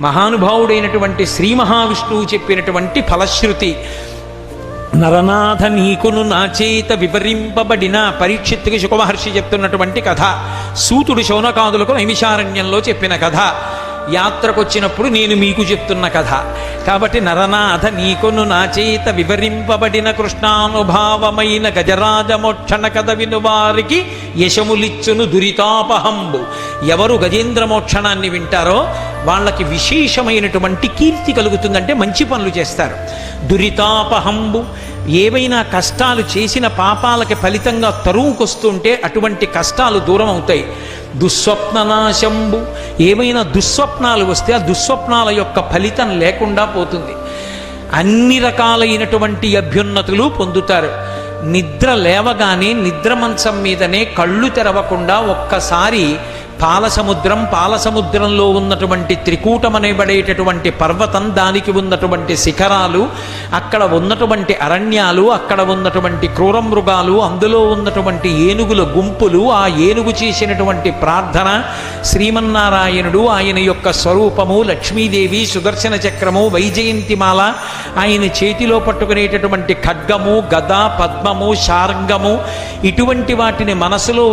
మహానుభావుడైనటువంటి శ్రీ మహావిష్ణువు చెప్పినటువంటి ఫలశ్రుతి నరనాథ నీకును నా చేత వివరింపబడిన పరీక్షిత్తుకి శుకమహర్షి చెప్తున్నటువంటి కథ సూతుడు శౌనకాదులకు నైమిషారణ్యంలో చెప్పిన కథ యాత్రకొచ్చినప్పుడు నేను మీకు చెప్తున్న కథ. కాబట్టి నరనాథ నీకును నా చేత వివరింపబడిన కృష్ణానుభావమైన గజరాజమోక్షణ కథ వినువారికి యశములిచ్చును దురితాపహంబు. ఎవరు గజేంద్ర మోక్షణాన్ని వింటారో వాళ్ళకి విశేషమైనటువంటి కీర్తి కలుగుతుందంటే మంచి పనులు చేస్తారు. దురితాపహంబు ఏవైనా కష్టాలు చేసిన పాపాలకి ఫలితంగా తరువుకొస్తుంటే అటువంటి కష్టాలు దూరం అవుతాయి దుస్వప్ననాశంబు ఏవైనా దుస్వప్నాలు వస్తే ఆ దుస్వప్నాల యొక్క ఫలితం లేకుండా పోతుంది. అన్ని రకాలైనటువంటి అభ్యున్నతులు పొందుతారు. నిద్ర లేవగానే నిద్ర మంచం మీదనే కళ్ళు తెరవకుండా ఒక్కసారి పాలసముద్రం పాలసముద్రంలో ఉన్నటువంటి త్రికూటమనేబడేటటువంటి పర్వతం దానికి ఉన్నటువంటి శిఖరాలు అక్కడ ఉన్నటువంటి అరణ్యాలు అక్కడ ఉన్నటువంటి క్రూర మృగాలు అందులో ఉన్నటువంటి ఏనుగుల గుంపులు ఆ ఏనుగు చేసినటువంటి ప్రార్థన శ్రీమన్నారాయణుడు ఆయన యొక్క స్వరూపము లక్ష్మీదేవి సుదర్శన చక్రము వైజయంతిమాల ఆయన చేతిలో పట్టుకునేటటువంటి ఖడ్గము గద పద్మము శార్ంగము ఇటువంటి వాటిని మనసులో